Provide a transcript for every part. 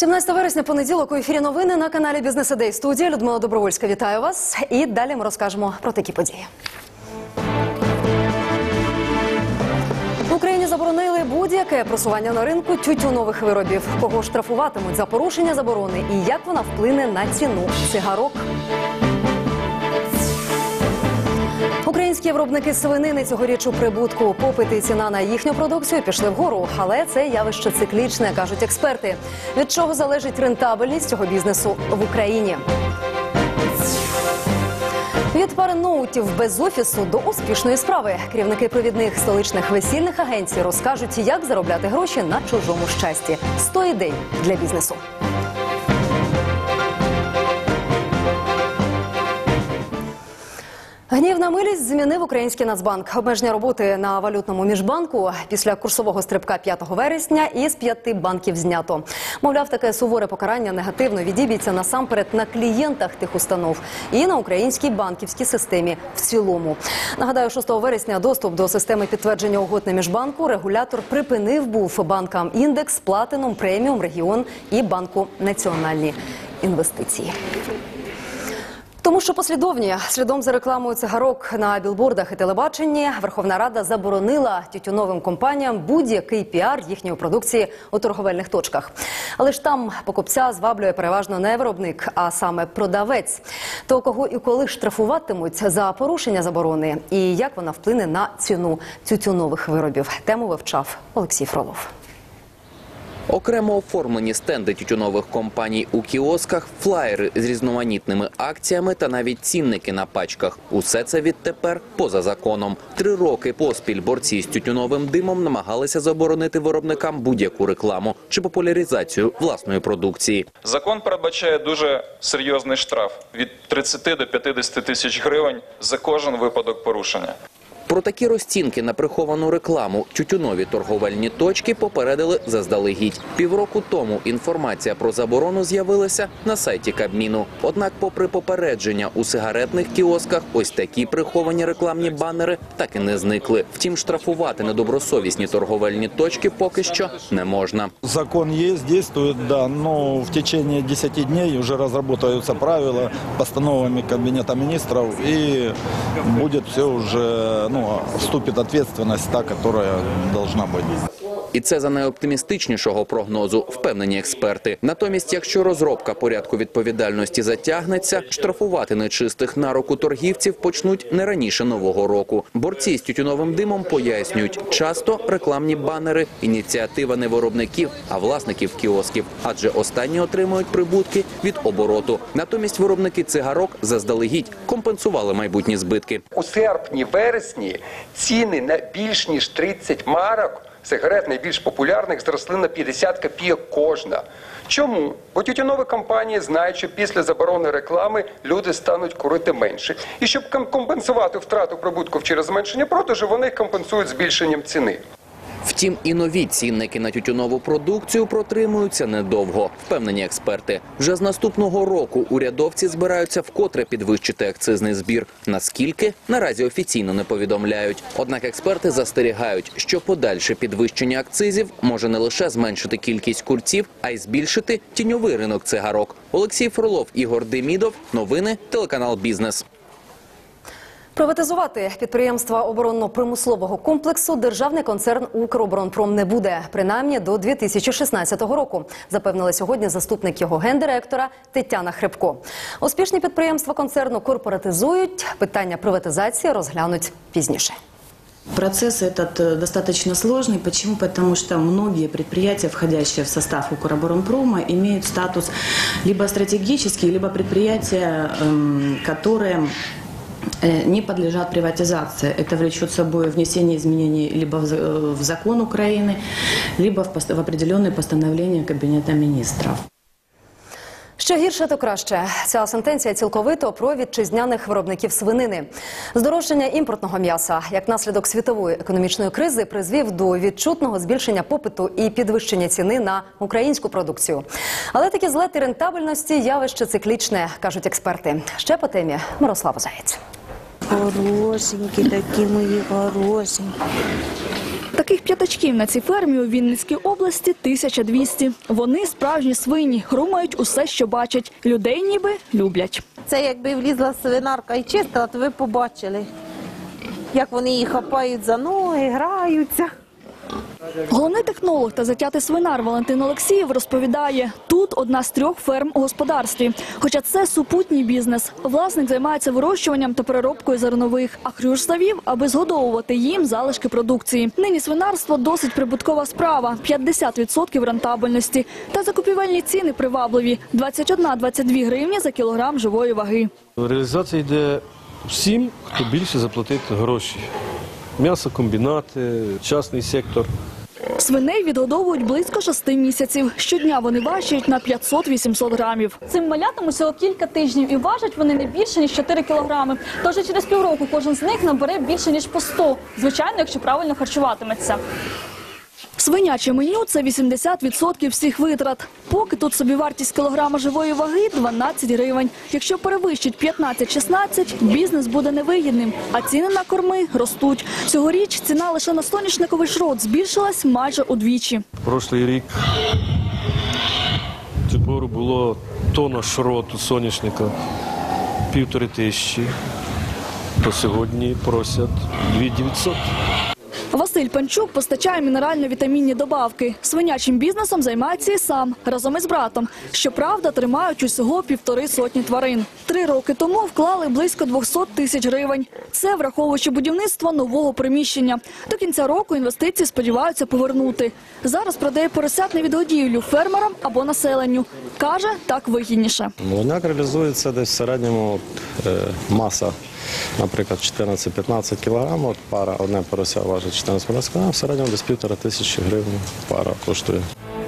17 вересня, понеділок у ефірі новини на каналі Бізнес Ідей студія. Людмила Добровольська вітаю вас. І далі ми розкажемо про такі події. В Україні заборонили будь-яке просування на ринку тютюнових виробів. Кого штрафуватимуть за порушення заборони і як вона вплине на ціну цигарок. Українські виробники свинини цьогоріч у прибутку. Попит і ціна на їхню продукцію пішли вгору, але це явище циклічне, кажуть експерти. Від чого залежить рентабельність цього бізнесу в Україні? Від пари ноутів без офісу до успішної справи керівники провідних столичних весільних агенцій розкажуть, як заробляти гроші на чужому щасті. 100 ідей для бізнесу. Гнівна милість змінив український Нацбанк. Обмеження роботи на валютному міжбанку після курсового стрибка 5 вересня із п'яти банків знято. Мовляв, таке суворе покарання негативно відіб'ється насамперед на клієнтах тих установ і на українській банківській системі в цілому. Нагадаю, 6 вересня доступ до системи підтвердження угод на міжбанку регулятор припинив був банкам індекс, платином, преміум, регіон і банку національні інвестиції. Тому що послідовні слідом за рекламою цигарок на білбордах і телебаченні Верховна Рада заборонила тютюновим компаніям будь-який піар їхньої продукції у торговельних точках. Але ж там покупця зваблює переважно не виробник, а саме продавець. То кого і коли штрафуватимуть за порушення заборони, і як вона вплине на ціну тютюнових виробів? Тему вивчав Олексій Фролов. Окремо оформлені стенди тютюнових компаній у кіосках, флаєри з різноманітними акціями та навіть цінники на пачках. Усе це відтепер поза законом. Три роки поспіль борці з тютюновим димом намагалися заборонити виробникам будь-яку рекламу чи популяризацію власної продукції. Закон передбачає дуже серйозний штраф від 30 до 50 тисяч гривень за кожен випадок порушення. Про такі розцінки на приховану рекламу тютюнові торговельні точки попередили заздалегідь. Півроку тому інформація про заборону з'явилася на сайті Кабміну. Однак, попри попередження у сигаретних кіосках, ось такі приховані рекламні банери так і не зникли. Втім, штрафувати недобросовісні торговельні точки поки що не можна. Закон есть, действует, да, но в течение 10 дней уже разработаются правила постановами Кабинета министров, и будет все уже, ну, вступит ответственность та, которая должна быть. І це за найоптимістичнішого прогнозу, впевнені експерти. Натомість, якщо розробка порядку відповідальності затягнеться, штрафувати нечистих на руку торгівців почнуть не раніше нового року. Борці з тютюновим димом пояснюють, часто рекламні банери ініціатива не виробників, а власників кіосків, адже останні отримують прибутки від обороту. Натомість виробники цигарок заздалегідь компенсували майбутні збитки. У серпні-вересні ціни на більш ніж 30 марок сигарет найбільш популярних зросли на 50 копійок кожна. Чому? Бо тютюнові компанії знають, що після заборони реклами люди стануть курити менше. І щоб компенсувати втрату прибутку через зменшення продажу, вони компенсують збільшенням ціни. Втім, і нові цінники на тютюнову продукцію протримуються недовго, впевнені експерти. Вже з наступного року урядовці збираються вкотре підвищити акцизний збір. Наскільки наразі офіційно не повідомляють. Однак експерти застерігають, що подальше підвищення акцизів може не лише зменшити кількість курців, а й збільшити тіньовий ринок цигарок. Олексій Фролов, Ігор Демідов. Новини телеканал Бізнес. Приватизувати підприємства оборонно-промислового комплексу державний концерн Укроборонпром не буде, принаймні до 2016 року, запевнили сьогодні заступник його гендиректора Тетяна Хребко. Успішні підприємства концерну корпоратизують. Питання приватизації розглянуть пізніше. Процесс этот э, достаточно сложный. Почему? Потому что многие предприятия, входящие в состав Укроборонпрома, имеют статус либо стратегический, либо предприятия, эм, которые э, не подлежат приватизации. Это влечет собой внесение изменений либо в за- э, в закон Украины, либо в пост- в определенные постановления Кабинета министров. Що гірше, то краще. Ця сентенція цілковито про вітчизняних виробників свинини. Здорожчання імпортного м'яса як наслідок світової економічної кризи призвів до відчутного збільшення попиту і підвищення ціни на українську продукцію. Але такі злети рентабельності явище циклічне, кажуть експерти. Ще по темі Мирослава Заєць. Хорошенькі такі мої хорошенькі. Таких п'ятачків на цій фермі у Вінницькій області 1200. Вони справжні свині, хрумають усе, що бачать. Людей ніби люблять. Це якби влізла свинарка і чистила, то ви побачили, як вони її хапають за ноги, граються. Головний технолог та затятий свинар Валентин Олексієв розповідає, тут одна з трьох ферм у господарстві. Хоча це супутній бізнес. Власник займається вирощуванням та переробкою зернових, а хрюш завів, аби згодовувати їм залишки продукції. Нині свинарство досить прибуткова справа, 50% рентабельності. Та закупівельні ціни привабливі – 21-22 гривні за кілограм живої ваги. Реалізація йде всім, хто більше заплатить гроші. М'ясокомбінати, частний сектор. Свиней відгодовують близько шести місяців. Щодня вони важать на 500-800 грамів. Цим малятам усього кілька тижнів і важать вони не більше, ніж 4 кілограми. Тож і через півроку кожен з них набере більше, ніж по 100. Звичайно, якщо правильно харчуватиметься. Свиняче меню – це 80% всіх витрат. Поки тут собівартість кілограма живої ваги – 12 гривень. Якщо перевищить 15-16, бізнес буде невигідним, а ціни на корми ростуть. Цьогоріч ціна лише на соняшниковий шрот збільшилась майже удвічі. Прошлий рік пору було тонна шроту соняшника півтори тисячі, то сьогодні просять 2900. Василь Панчук постачає мінерально-вітамінні добавки. Свинячим бізнесом займається і сам, разом із братом. Щоправда, тримають усього півтори сотні тварин. Три роки тому вклали близько 200 тисяч гривень. Це враховуючи будівництво нового приміщення. До кінця року інвестиції сподіваються повернути. Зараз продає поросят на відгодівлю фермерам або населенню. Каже, так вигідніше. Молодняк реалізується десь в середньому е, маса, наприклад, 14-15 кг, от пара, одне порося важить 14-15 кг, в середньому десь півтора тисячі гривень пара коштує.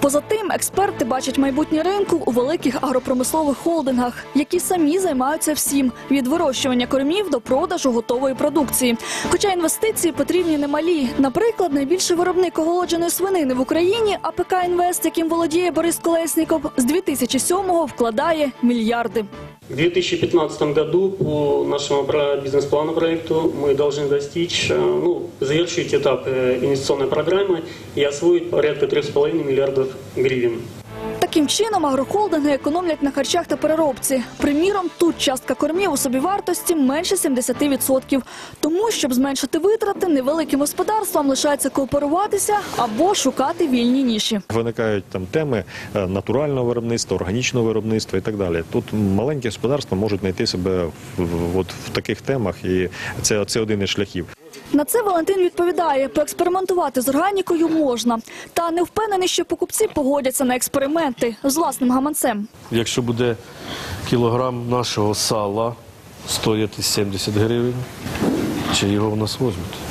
Поза тим, експерти бачать майбутнє ринку у великих агропромислових холдингах, які самі займаються всім від вирощування кормів до продажу готової продукції. Хоча інвестиції потрібні немалі. Наприклад, найбільший виробник оголодженої свинини в Україні АПК Інвест, яким володіє Борис Колесніков, з 2007-го вкладає мільярди. В 2015 году по нашему бизнес-плану проекту мы должны достичь, э, ну, завершить этап э, инвестиционной программы и освоить порядка 3,5 миллиардов гривен. Таким чином агрохолдинги економлять на харчах та переробці. Приміром, тут частка кормів у собівартості менше 70%. Тому, щоб зменшити витрати, невеликим господарствам лишається кооперуватися або шукати вільні ніші. Виникають там теми е, натурального виробництва, органічного виробництва і так далі. Тут маленькі господарства можуть знайти себе в, в- таких темах, і це, це один із шляхів. На це Валентин відповідає, поекспериментувати з органікою можна. Та не впевнений, що покупці погодяться на експерименти з власним гаманцем. Якщо буде кілограм нашого сала стояти 70 гривень, чи його в нас візьмуть?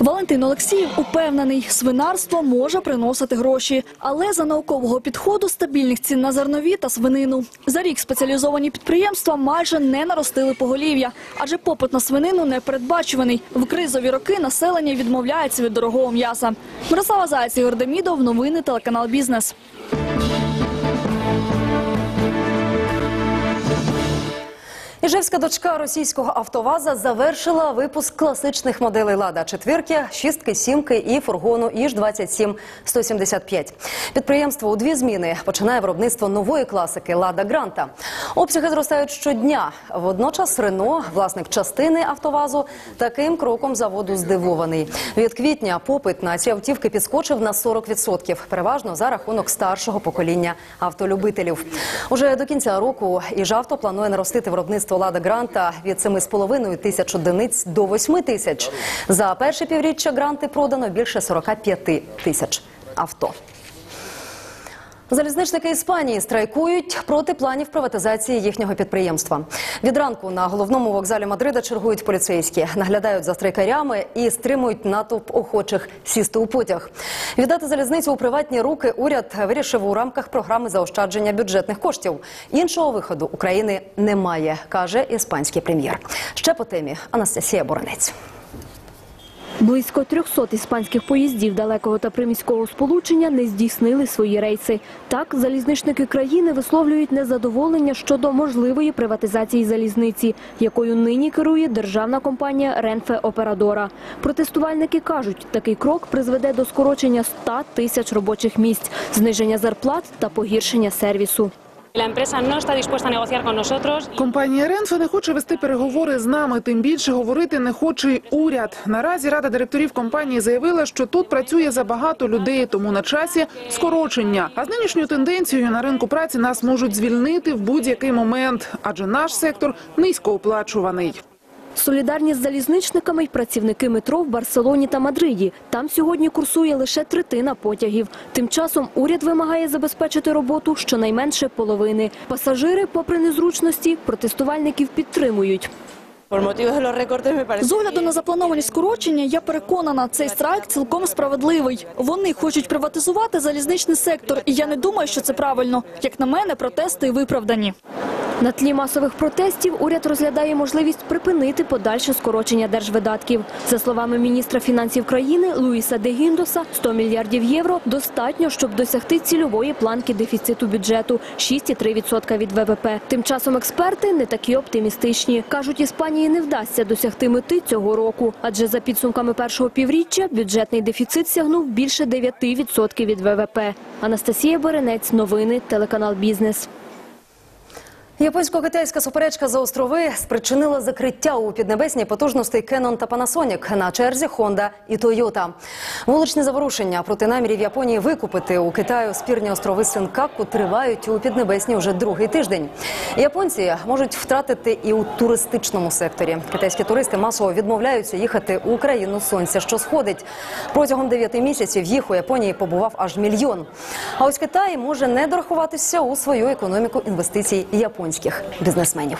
Валентин Олексіїв упевнений, свинарство може приносити гроші, але за наукового підходу стабільних цін на зернові та свинину. За рік спеціалізовані підприємства майже не наростили поголів'я, адже попит на свинину непередбачуваний. В кризові роки населення відмовляється від дорогого м'яса. Мирослава Зайць, Ігор Демідов, новини телеканал Бізнес. Іжевська дочка російського автоваза завершила випуск класичних моделей «Лада» четвірки, шістки, сімки і фургону Іж 27 175 Підприємство у дві зміни починає виробництво нової класики «Лада Гранта». Обсяги зростають щодня. Водночас Рено, власник частини автовазу, таким кроком заводу здивований. Від квітня попит на ці автівки підскочив на 40%, переважно за рахунок старшого покоління автолюбителів. Уже до кінця року «Іжавто» планує наростити виробництво «Лада Гранта» від 7,5 тисяч одиниць до 8 тисяч. За перше півріччя Гранти продано більше 45 тисяч авто. Залізничники Іспанії страйкують проти планів приватизації їхнього підприємства. Від ранку на головному вокзалі Мадрида чергують поліцейські, наглядають за страйкарями і стримують натовп охочих сісти у потяг. Віддати залізницю у приватні руки уряд вирішив у рамках програми заощадження бюджетних коштів. Іншого виходу України немає, каже іспанський прем'єр. Ще по темі Анастасія Боронець. Близько 300 іспанських поїздів далекого та приміського сполучення не здійснили свої рейси. Так, залізничники країни висловлюють незадоволення щодо можливої приватизації залізниці, якою нині керує державна компанія Ренфе Операдора. Протестувальники кажуть, такий крок призведе до скорочення 100 тисяч робочих місць, зниження зарплат та погіршення сервісу. Компанія Ренфе не хоче вести переговори з нами. Тим більше говорити не хоче уряд. Наразі рада директорів компанії заявила, що тут працює забагато людей, тому на часі скорочення. А з нинішньою тенденцією на ринку праці нас можуть звільнити в будь-який момент, адже наш сектор низькооплачуваний. Солідарні з залізничниками й працівники метро в Барселоні та Мадриді. Там сьогодні курсує лише третина потягів. Тим часом уряд вимагає забезпечити роботу щонайменше половини. Пасажири, попри незручності, протестувальників підтримують. З огляду на заплановані скорочення, я переконана, цей страйк цілком справедливий. Вони хочуть приватизувати залізничний сектор, і я не думаю, що це правильно. Як на мене, протести виправдані. На тлі масових протестів уряд розглядає можливість припинити подальше скорочення держвидатків. За словами міністра фінансів країни Луїса де Гіндоса, 100 мільярдів євро достатньо, щоб досягти цільової планки дефіциту бюджету – 6,3% від ВВП. Тим часом експерти не такі оптимістичні. Кажуть, Іспанії не вдасться досягти мети цього року, адже за підсумками першого півріччя бюджетний дефіцит сягнув більше 9% від ВВП. Анастасія Беренець, новини, телеканал «Бізнес». Японсько-китайська суперечка за острови спричинила закриття у піднебесній потужностей Canon та Panasonic, на черзі Honda і Toyota. Вуличні заворушення проти намірів Японії викупити у Китаю спірні острови Сенкаку тривають у піднебесній вже другий тиждень. Японці можуть втратити і у туристичному секторі. Китайські туристи масово відмовляються їхати у країну сонця, що сходить. Протягом дев'яти місяців їх у Японії побував аж мільйон. А ось Китай може не дорахуватися у свою економіку інвестицій японських бізнесменів.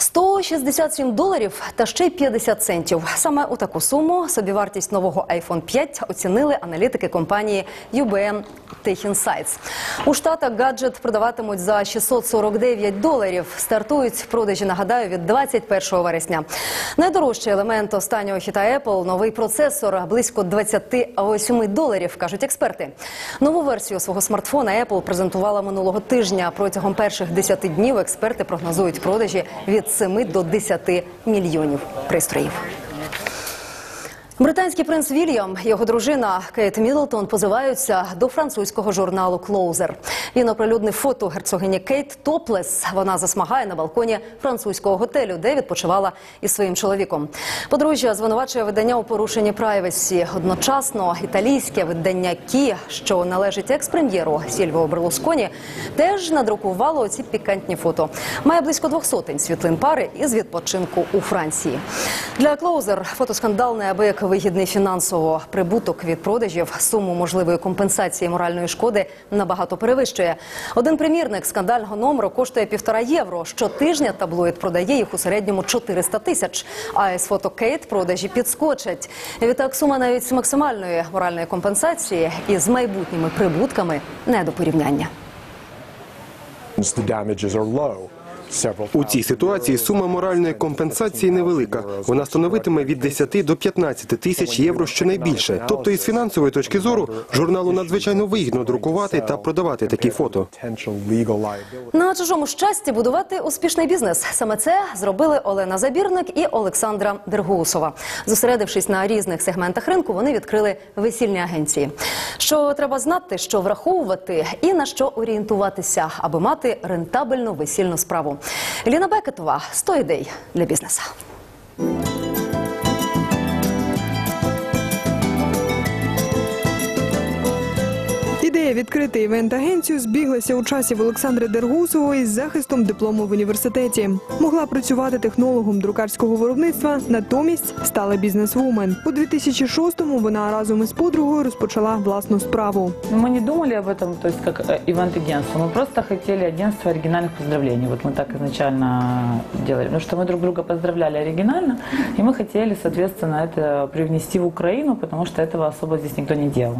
167 доларів та ще й 50 центів. Саме у таку суму собівартість нового iPhone 5 оцінили аналітики компанії UBM Tech Insights. У Штатах гаджет продаватимуть за 649 доларів. Стартують продажі, нагадаю, від 21 вересня. Найдорожчий елемент останнього хіта Apple – новий процесор близько 28 доларів, кажуть експерти. Нову версію свого смартфона Apple презентувала минулого тижня. Протягом перших 10 днів експерти прогнозують продажі від 7 до 10 мільйонів пристроїв. Британський принц Вільям його дружина Кейт Мідлтон позиваються до французького журналу Клоузер. Він оприлюднив фото герцогині Кейт Топлес. Вона засмагає на балконі французького готелю, де відпочивала із своїм чоловіком. Подружжя звинувачує видання у порушенні прайвесі. Одночасно італійське видання Кі, що належить екс-прем'єру Сільвіо Берлусконі, теж надрукувало ці пікантні фото. Має близько двох сотень світлин пари із відпочинку у Франції. Для Клоузер фотоскандал неабияк вигідний фінансово. Прибуток від продажів суму можливої компенсації моральної шкоди набагато перевищує. Один примірник скандального номеру коштує півтора євро. Щотижня таблоїд продає їх у середньому 400 тисяч. А із фото Кейт продажі підскочать. Відтак сума навіть з максимальної моральної компенсації і з майбутніми прибутками не до порівняння. У цій ситуації сума моральної компенсації невелика. Вона становитиме від 10 до 15 тисяч євро щонайбільше. Тобто, із фінансової точки зору, журналу надзвичайно вигідно друкувати та продавати такі фото. На чужому щасті будувати успішний бізнес. Саме це зробили Олена Забірник і Олександра Дергусова. Зосередившись на різних сегментах ринку, вони відкрили весільні агенції. Що треба знати, що враховувати і на що орієнтуватися, аби мати рентабельну весільну справу. Ліна Бекетова 100 ідей для бізнесу. Ідея відкрити івент-агенцію збіглася у часів Олександри Дергусової з захистом диплому в університеті. Могла працювати технологом друкарського виробництва, натомість стала бізнесвумен. У 2006-му вона разом із подругою розпочала власну справу. Мы не думали об этом, то есть как э, ивент-агентство. Мы просто хотели агентство оригинальных поздравлений. Вот мы так изначально делали. Потому что мы друг друга поздравляли оригинально, и мы хотели, соответственно, это привнести в Украину, потому что этого особо здесь никто не делал.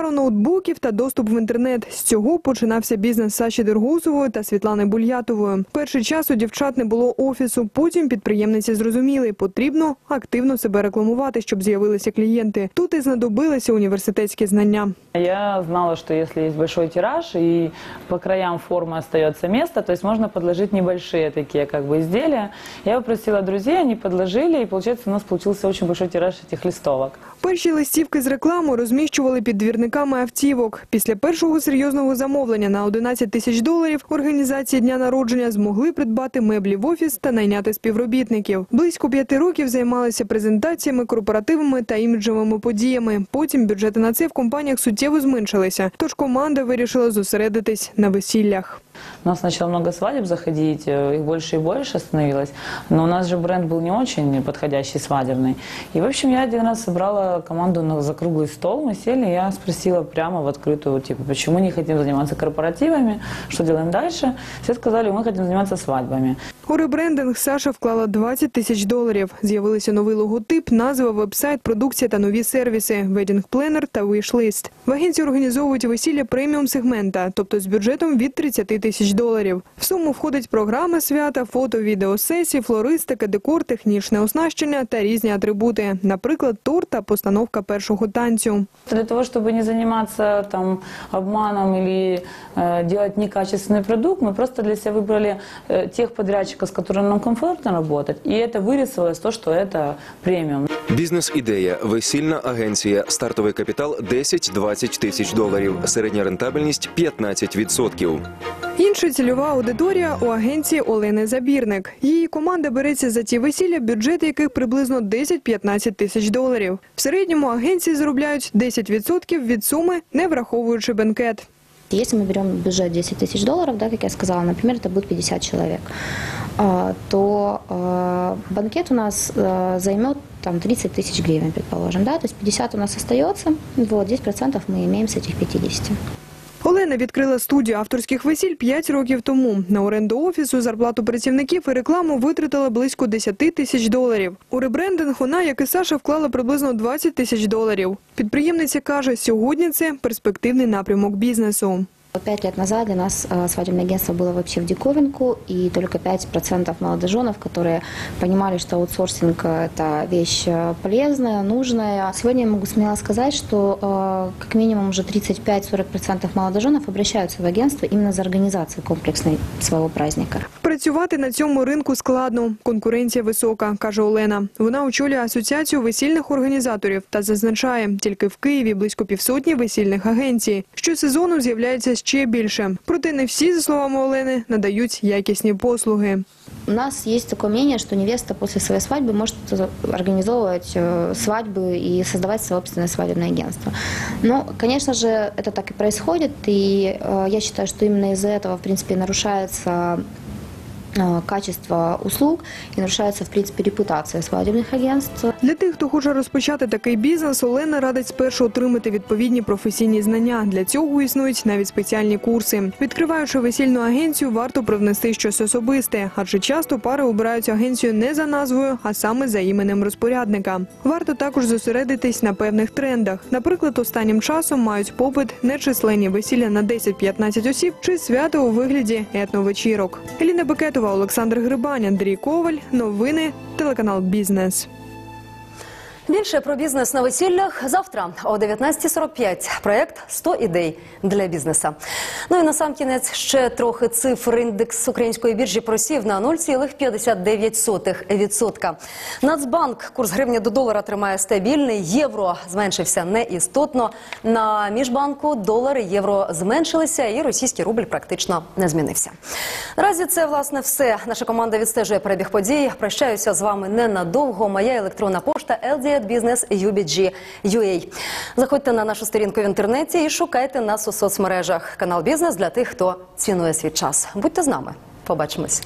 Пара пару ноутбуків та доступ в інтернет. З цього починався бізнес Саші Дергусової та Світлани Бульятової. Перший час у дівчат не було офісу. Потім підприємниці зрозуміли, потрібно активно себе рекламувати, щоб з'явилися клієнти. Тут і знадобилися університетські знання. Я знала, что если есть большой тираж и по краям формы остается место, то есть можно подложить небольшие такие как бы изделия. Я попросила друзей, они подложили, и получается у нас получился очень большой тираж этих листовок. Перші листівки з рекламу розміщували під двірниками автівок. Після першого серйозного замовлення на 11 тисяч доларів організації дня народження змогли придбати меблі в офіс та найняти співробітників. Близько п'яти років займалися презентаціями, корпоративами та іміджовими подіями. Потім бюджети на це в компаніях суттєво зменшилися. Тож команда вирішила зосередитись на весіллях. У нас начало много свадеб заходить, э, их больше и больше становилось. Но у нас же бренд был не очень подходящий свадебный. И, в общем, я один раз собрала команду на, за круглый стол, мы сели, и я спросила прямо в открытую, типа, почему не хотим заниматься корпоративами, что делаем дальше. Все сказали, мы хотим заниматься свадьбами. У ребрендинг Саша вклала 20 тисяч доларів. З'явилися новий логотип, назва, вебсайт, продукція та нові сервіси – Wedding Planner та Wishlist. В агенції організовують весілля преміум сегмента, тобто з бюджетом від 30 тисяч доларів. В суму входить програма свята, фото, відеосесії, флористика, декор, технічне оснащення та різні атрибути, наприклад, торт та постановка першого танцю. Для того, чтобы не заниматься там обманом или э, делать некачественный продукт, мы просто для себя выбрали э, тех подрядчиков, с которыми нам комфортно работать, и это вырисовалось то, что это премиум. Бізнес-ідея, весільна агенція, стартовий капітал 10-20 тисяч доларів, середня рентабельність 15%. Інша цільова аудиторія у агенції Олени Забірник. Її команда береться за ті весілля, бюджет яких приблизно 10-15 тисяч доларів. В середньому агенції заробляють 10% від суми, не враховуючи бенкет. Если мы берем бюджет 10 тысяч долларов, да, как я сказала, например, это будет 50 человек, а, то а, банкет у нас а, займет там 30 тысяч гривен, предположим, да, то есть 50 у нас остается, вот, 10% мы имеем с этих 50. Олена відкрила студію авторських весіль 5 років тому. На оренду офісу, зарплату працівників і рекламу витратила близько 10 тисяч доларів. У ребрендинг вона, як і Саша, вклала приблизно 20 тисяч доларів. Підприємниця каже, сьогодні це перспективний напрямок бізнесу. Пять лет назад для нас э, свадебное агентство было вообще в диковинку, и только 5% молодоженов, которые понимали, что аутсорсинг – это вещь э, полезная, нужная. Сегодня я могу смело сказать, что э, как минимум уже 35-40% молодоженов обращаются в агентство именно за организацией комплексной своего праздника. Працювати на цьому ринку складно. Конкуренція висока, каже Олена. Вона очолює асоціацію весільних організаторів та зазначає, тільки в Києві близько півсотні весільних агенцій. Щосезону з'являється ще більше. Проте не всі, за словами Олени, надають якісні послуги. У нас есть такое мнение, что невеста после своей свадьбы может организовывать э, свадьбы и создавать собственное свадебное агентство. Но, конечно же, это так и происходит, и э, я считаю, что именно из-за этого, в принципе, нарушается э, качество услуг и нарушается, в принципе, репутация свадебных агентств. Для тих, хто хоче розпочати такий бізнес, Олена радить спершу отримати відповідні професійні знання. Для цього існують навіть спеціальні курси. Відкриваючи весільну агенцію, варто привнести щось особисте, адже часто пари обирають агенцію не за назвою, а саме за іменем розпорядника. Варто також зосередитись на певних трендах. Наприклад, останнім часом мають попит нечисленні весілля на 10-15 осіб чи свято у вигляді етновечірок. Еліна Бекетова, Олександр Грибань, Андрій Коваль. Новини телеканал Бізнес. Більше про бізнес на весіллях завтра о 19.45. Проект «100 ідей для бізнеса. Ну і на сам кінець ще трохи цифр. Індекс української біржі просів на 0,59%. Нацбанк курс гривні до долара тримає стабільний. Євро зменшився неістотно. На міжбанку долари євро зменшилися, і російський рубль практично не змінився. Наразі це власне все. Наша команда відстежує перебіг подій. Прощаюся з вами ненадовго. Моя електронна пошта LDA Business UBG.UA. Заходьте на нашу сторінку в інтернеті і шукайте нас у соцмережах. Канал Бізнес для тих, хто цінує свій час. Будьте з нами. Побачимось.